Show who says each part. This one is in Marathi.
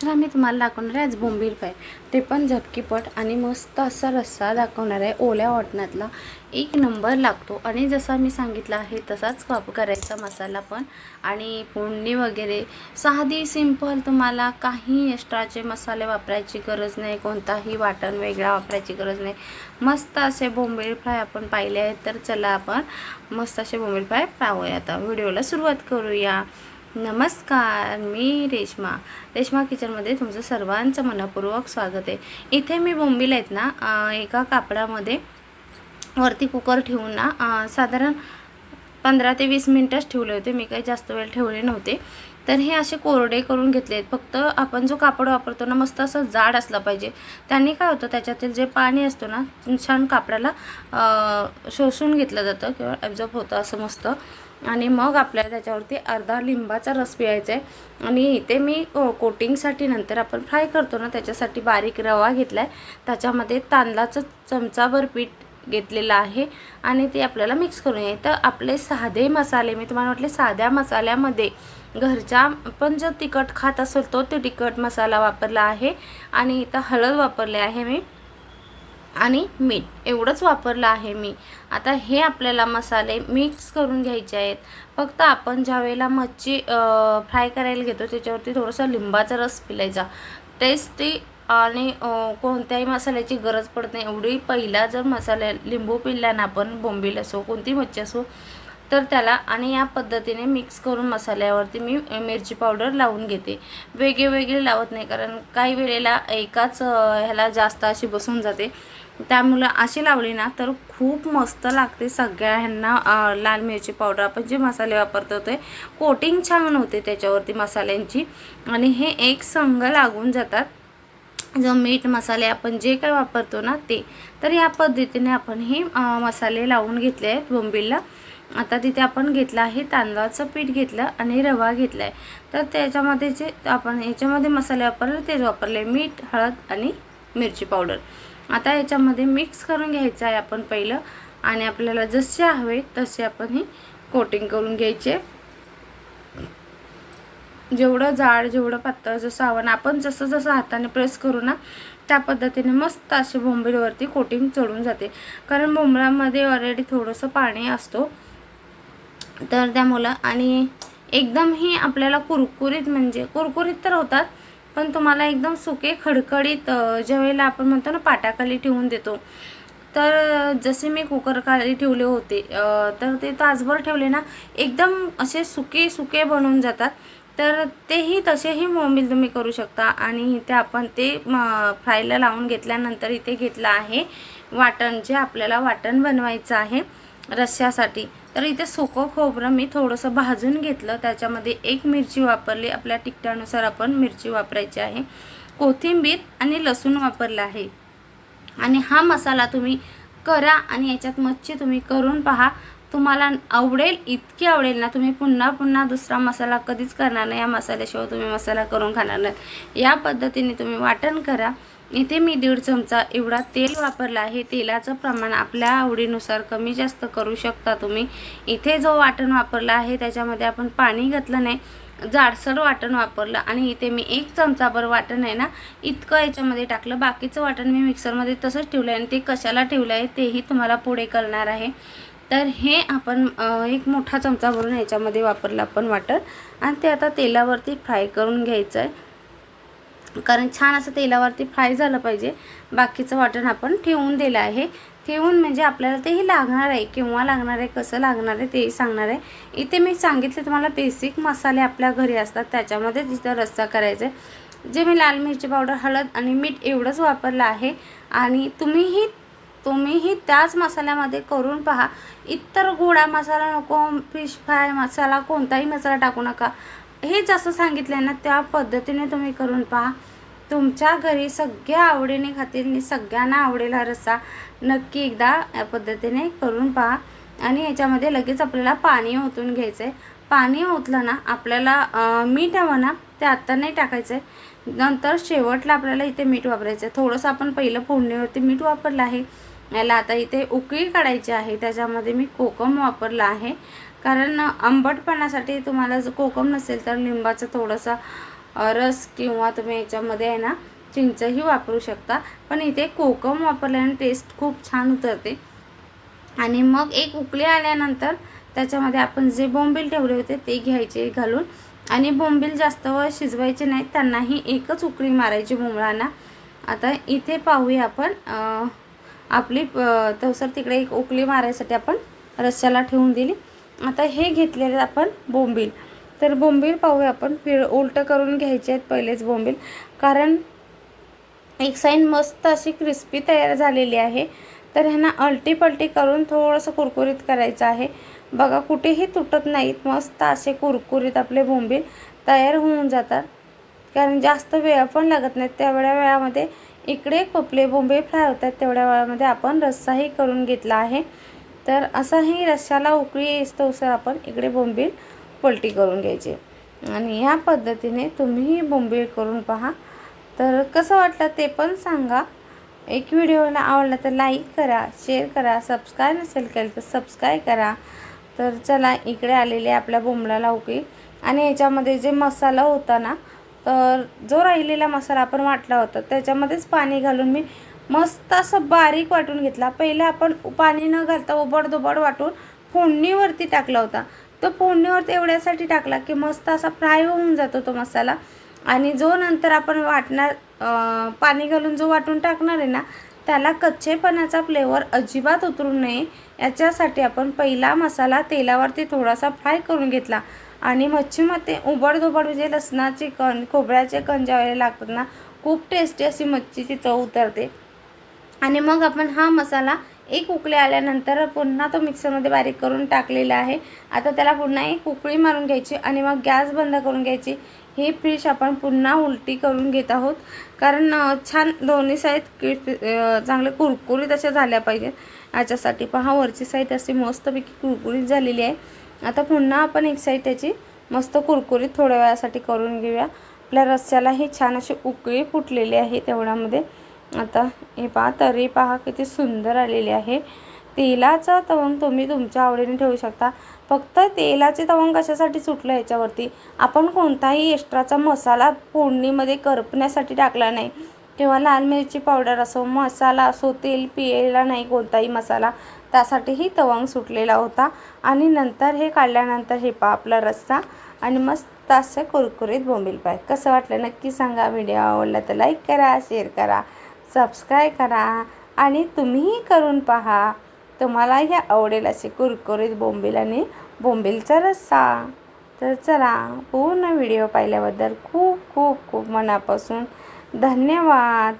Speaker 1: चला मी तुम्हाला दाखवणार आहे आज बोंबील फ्राय. ते पण झटकीपट आणि मस्त असा रस्सा दाखवणार आहे. ओल्या वाटणातला एक नंबर लागतो. आणि जसा मी सांगितलं आहे तसाच वापर करायचा मसाला पण. आणि फोडणी वगैरे. साधी सिंपल तुम्हाला काही एक्स्ट्राचे मसाले वापरायची गरज नाही. कोणताही वाटण वेगळा वापरायची गरज नाही. मस्त असे बोंबील फ्राय आपण पाहिले आहेत. तर चला आपण मस्त असे बोंबील फ्राय पाहूया आता व्हिडिओला सुरुवात करूया. नमस्कार मी रेश्मा. रेश्मा किचनमध्ये तुमचं सर्वांचं मनपूर्वक स्वागत आहे. इथे मी बोंबील आहेत ना एका कापडामध्ये वरती कुकर ठेवून ना साधारण पंधरा ते वीस मिनटंच ठेवले होते. मी काही जास्त वेळ ठेवले नव्हते. तर हे असे कोरडे करून घेतले आहेत. फक्त आपण जो कापड वापरतो ना मस्त असं जाड असला पाहिजे. त्यांनी काय होतं त्याच्यातील जे पाणी असतो ना छान कापडाला शोषून घेतलं जातं किंवा ॲब्झॉर्ब होतं असं मस्त. आणि मग आपल्याला त्याच्यावरती अर्धा लिंबाचा रस पिळायचा आहे. आणि इथे मी को- कोटिंगसाठी नंतर आपण फ्राय करतो ना त्याच्यासाठी बारीक रवा घेतला आहे त्याच्यामध्ये तांदळाचं चमचाभर पीठ घेतलेलं आहे आणि ते आपल्याला मिक्स करून घ्यायचं. तर आपले साधे मसाले मी तुम्हाला म्हटले साध्या मसाल्यामध्ये घरच्या पण जो तिखट खात असेल तो ते तिखट मसाला वापरला आहे. आणि इथं हळद वापरले आहे मी. आणि मीठ. एवढंच वापरलं आहे मी. आता हे आपल्याला मसाले मिक्स करून घ्यायचे आहेत. फक्त आपण ज्या वेळेला मच्छी फ्राय करायला घेतो त्याच्यावरती थोडंसं लिंबाचा रस पिलायचा. टेस्टी आणि कोणत्याही मसाल्याची गरज पडत नाही. एवढी पहिला जर मसाला लिंबू पिल्ल्यानं आपण बोंबील असो कोणती मच्छी असो तर त्याला आणि या पद्धतीने मिक्स करून मसाल्यावरती मी मिरची पावडर लावून घेते. वेगळे वेगळे लावत नाही कारण काही वेळेला एकाच ह्याला जास्त अशी बसून जाते. त्यामुळं अशी लावली ना तर खूप मस्त लागते सगळ्यांना ह्यांना लाल मिरची पावडर आपण जे मसाले वापरतो ते कोटिंग छान होते त्याच्यावरती मसाल्यांची. आणि हे एक संघ लागून जातात. जो मीठ मसाले आपण जे काय वापरतो ना ते. तर या पद्धतीने आपण हे मसाले लावून घेतले आहेत बोंबीलला. आता तिथे आपण घेतलं आहे तांदळाचं पीठ घेतलं आणि रवा घेतला आहे तर त्याच्यामध्ये जे आपण याच्यामध्ये मसाले वापरले तेच वापरले. मीठ हळद आणि मिरची पावडर. आता याच्यामध्ये मिक्स करून घ्यायचं आहे आपण पहिलं. आणि आपल्याला जसे हवे तसे आपण हे कोटिंग करून घ्यायचे. जेवढं जाड जेवढं पातळ जसं हवं आपण जसं जसं हाताने प्रेस करू ना त्या पद्धतीने मस्त असे बोंबीलवरती कोटिंग चढून जाते. कारण बोंबळामध्ये ऑलरेडी थोडंसं पाणी असतो. तर त्यामुळं आणि एकदम ही आपल्याला कुरकुरीत म्हणजे कुरकुरीत तर होतात पण तुम्हाला एकदम सुके खडखडीत ज्यावेळेला आपण म्हणतो ना पाटाखाली ठेवून देतो. तर जसे मी कुकर खाली ठेवले होते तर ते तासभर ठेवले ना एकदम असे सुके सुके बनून जातात. तर तेही तसेही मोबिल तुम्ही करू शकता आणि इथे आपण ते फ्रायला लावून घेतल्यानंतर इथे घेतलं आहे वाटण जे आपल्याला वाटण बनवायचं आहे. रश्श्यासाठी तर इथे सुकं खोबरं मी थोडंसं भाजून घेतलं. त्याच्यामध्ये एक मिरची वापरली. आपल्या तिखटानुसार आपण मिरची वापरायची आहे. कोथिंबीर आणि लसूण वापरलं आहे. आणि हा मसाला तुम्ही करा आणि याच्यात मच्छी तुम्ही करून पहा. तुम्हाला आवडेल इतकी आवडेल ना तुम्ही पुन्हा पुन्हा दुसरा मसाला कधीच करणार नाही. या मसाल्याशिवाय तुम्ही मसाला करून खाणार नाही. या पद्धतीने तुम्ही वाटण करा. इथे मी दीड चमचा एवढा तेल वापरला आहे. तेलाचं प्रमाण आपल्या आवडीनुसार कमी जास्त करू शकता तुम्ही. इथे जो वाटण वापरला आहे त्याच्यामध्ये आपण पाणी घातलं नाही. जाडसर वाटण वापरलं आणि इथे मी एक चमचाभर वाटण आहे ना इतकं याच्यामध्ये टाकलं. बाकीचं वाटण मी मिक्सरमध्ये तसंच ठेवलं आहे आणि ते कशाला ठेवलं आहे तेही तुम्हाला पुढे कळणार आहे. तर हे आपण एक मोठा चमचा भरून याच्यामध्ये वापरलं आपण वाटण. आणि ते आता तेलावरती फ्राय करून घ्यायचं आहे कारण छान असं तेलावरती फ्राय झालं पाहिजे. बाकीचं वाटण आपण ठेवून दिलं आहे. ठेवून म्हणजे आपल्याला तेही लागणार आहे. केव्हा लागणार आहे कसं लागणार आहे तेही सांगणार आहे. इथे मी सांगितले तुम्हाला बेसिक मसाले आपल्या घरी असतात. त्याच्यामध्ये तिथं रस्सा करायचा आहे. जे मी लाल मिरची पावडर हळद आणि मीठ एवढंच वापरलं आहे. आणि तुम्हीही तुम्हीही त्याच मसाल्यामध्ये करून पहा. इतर गोडा मसाला नको फिश फ्राय मसाला कोणताही मसाला टाकू नका. हे जसं सांगितलं आहे ना त्या पद्धतीने तुम्ही करून पहा. तुमच्या घरी सगळ्या आवडीने खातील सगळ्यांना आवडेला रस्सा नक्की एकदा या पद्धतीने करून पहा. आणि याच्यामध्ये लगेच आपल्याला पाणी ओतून घ्यायचं आहे पाणी ओतलं ना आपल्याला मीठ हवं ना ते आत्ता नाही टाकायचं आहे नंतर शेवटला आपल्याला इथे मीठ वापरायचं आहे थोडंसं आपण पहिलं फोडणीवरती मीठ वापरलं आहे. याला आता इथे उकळी काढायची आहे. त्याच्यामध्ये मी कोकम वापरलं आहे. कारण आंबटपणासाठी तुम्हाला जर कोकम नसेल तर लिंबाचं थोडासा रस किंवा तुम्ही याच्यामध्ये आहे ना चिंचही वापरू शकता. पण इथे कोकम वापरल्याने टेस्ट खूप छान उतरते. आणि मग एक उकळी आल्यानंतर त्याच्यामध्ये आपण जे बोंबील ठेवले होते ते घ्यायचे घालून. आणि बोंबील जास्त वेळ शिजवायचे नाहीत त्यांनाही एकच उकळी मारायची मुंबळांना आता इथे पाहूया आपण आपली तवसर तिकडे एक उकळी मारायसाठी आपण रस्स्याला ठेवून दिली. आता हे घेतलेले आपण बोंबील. तर बोंबील पाहूया आपण. फिर उलटं करून घ्यायचे आहेत पहिलेच बोंबील. कारण एक साईड मस्त अशी क्रिस्पी तयार झालेली आहे. तर ह्यांना अलटी पलटी करून थोडंसं कुरकुरीत करायचं आहे. बघा कुठेही तुटत नाहीत. मस्त असे कुरकुरीत आपले बोंबील तयार होऊन जातात. कारण जास्त वेळ पण लागत नाही. तेवढ्या वेळामध्ये इकडे कोपले बोंबे फ्राय होतात. तेवढ्या वेळामध्ये आपण रस्साही करून घेतला आहे. तर असाही रस्स्याला उकळी येस्तोसर आपण. इकडे बोंबील पलटी करून घ्यायचे. आणि ह्या पद्धतीने तुम्हीही बोंबील करून पहा. तर कसं वाटलं ते पण सांगा. एक व्हिडिओला आवडला तर लाईक करा शेअर करा सबस्क्राईब नसेल केलं तर सबस्क्राईब करा. तर चला इकडे आलेले आपल्या बोंबलाला उकळी. आणि याच्यामध्ये जे मसाला होता ना तर जो राहिलेला मसाला आपण वाटला होता त्याच्यामध्येच पाणी घालून मी मस्त असं बारीक वाटून घेतला. पहिले आपण पाणी न घालता उबड वाटून फोडणीवरती टाकला होता. तो फोडणीवरती एवढ्यासाठी टाकला की मस्त असा फ्राय होऊन जातो तो मसाला. आणि जो नंतर आपण वाटणार पाणी घालून जो वाटून टाकणार आहे ना त्याला कच्चेपणाचा फ्लेवर अजिबात उतरू नये. याच्यासाठी आपण पहिला मसाला तेलावरती थोडासा फ्राय करून घेतला. आणि मच्छीमध्ये उबडधोबड म्हणजे लसणाचे कण खोबऱ्याचे कण ज्यावेळेला लागतात ना खूप टेस्टी अशी मच्छीची चव उतरते. आणि मग आपण हा मसाला एक उकळी आल्यानंतर पुन्हा तो मिक्सरमध्ये बारीक करून टाकलेला आहे. आता त्याला पुन्हा एक उकळी मारून घ्यायची आणि मग गॅस बंद करून घ्यायची. ही फिश आपण पुन्हा उलटी करून घेत आहोत. कारण छान दोन्ही साईड क्रिस्पी चांगले कुरकुरीत अशा झाल्या पाहिजेत. याच्यासाठी पहा वरची साईड अशी मस्तपैकी कुरकुरीत झालेली आहे. आता पुन्हा आपण एक साईड त्याची मस्त कुरकुरीत थोड्या वेळासाठी करून घेऊया. आपल्या रस्स्यालाही छान अशी उकळी फुटलेली आहे तेवढ्यामध्ये. आता हे पहा तरी पहा किती सुंदर आलेली आहे. तेलाचा तवंग तुम्ही तुमच्या आवडीने ठेवू शकता. फक्त तेलाचे तवंग कशासाठी सुटलं याच्यावरती? आपण कोणताही एक्स्ट्राचा मसाला फोडणीमध्ये करपण्यासाठी टाकला नाही. किंवा लाल मिरची पावडर असो मसाला असो तेल पियला नाही कोणताही मसाला. त्यासाठीही तवंग सुटलेला होता. आणि नंतर हे काढल्यानंतर हे पा आपला रस्सा. आणि मस्त असे कुरकुरीत बोंबील पाय. कसं वाटलं नक्की सांगा. व्हिडिओ आवडला तर लाईक करा शेअर करा. सबस्क्राईब करा आणि तुम्हीही करून पहा. तुम्हाला हे आवडेल असे कुरकुरीत बोंबील आणि बोंबीलचा रस्सा. तर चला पूर्ण व्हिडिओ पाहिल्याबद्दल खूप खूप खूप मनापासून धन्यवाद.